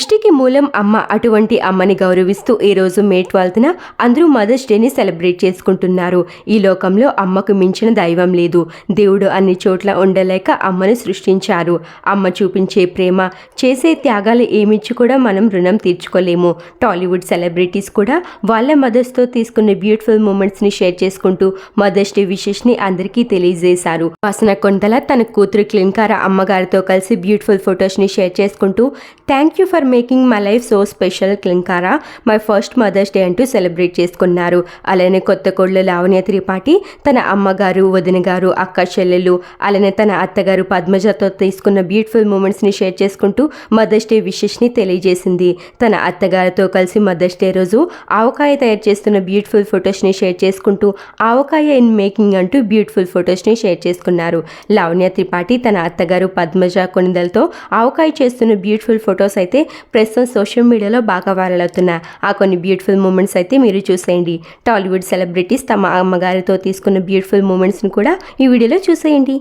సృష్టికి మూలం అమ్మ అటువంటి అమ్మని గౌరవిస్తూ ఈ రోజు మే ట్వెల్త్న అందరూ మదర్స్ డేని సెలబ్రేట్ చేసుకుంటున్నారు. ఈ లోకంలో అమ్మకు మించిన దైవం లేదు. దేవుడు అన్ని చోట్ల ఉండలేక అమ్మను సృష్టించారు. అమ్మ చూపించే ప్రేమ చేసే త్యాగాలు ఏమిచ్చి కూడా మనం రుణం తీర్చుకోలేము. టాలీవుడ్ సెలబ్రిటీస్ కూడా వాళ్ళ మదర్స్తో తీసుకున్న బ్యూటిఫుల్ మూమెంట్స్ని షేర్ చేసుకుంటూ మదర్స్ డే విషెస్ని అందరికీ తెలియజేశారు. వాసన కొండల తన కూతురు క్లింకార అమ్మగారితో కలిసి బ్యూటిఫుల్ ఫొటోస్ని షేర్ చేసుకుంటూ thank you for making my life so special Klin Kaara my first mother's day అంటూ సెలబ్రేట్ చేసుకున్నారు. అలానే కొత్త కోళ్ళు లావణ్య త్రిపాఠి తన అమ్మగారు వదిన గారు అక్క చెల్లెలు అలానే తన అత్తగారు పద్మజతో తీసుకున్న బ్యూటిఫుల్ మూమెంట్స్ని షేర్ చేసుకుంటూ మదర్స్ డే విషెస్ని తెలియజేసింది. తన అత్తగారితో కలిసి మదర్స్ డే రోజు ఆవకాయ తయారు చేస్తున్న బ్యూటిఫుల్ ఫొటోస్ని షేర్ చేసుకుంటూ ఆవకాయ ఇన్ మేకింగ్ అంటూ బ్యూటిఫుల్ ఫొటోస్ని షేర్ చేసుకున్నారు. లావణ్య త్రిపాఠి తన అత్తగారు పద్మజ కొనిదలతో ఆవకాయ చేస్తున్న బ్యూటిఫుల్ ఫొటోస్ అయితే ప్రస్తుతం సోషల్ మీడియాలో బాగా వైరల్ అవుతున్న ఆ కొన్ని బ్యూటిఫుల్ మూమెంట్స్ అయితే మీరు చూసేయండి. టాలీవుడ్ సెలబ్రిటీస్ తమ అమ్మగారితో తీసుకున్న బ్యూటిఫుల్ మూమెంట్స్ని కూడా ఈ వీడియోలో చూసేయండి.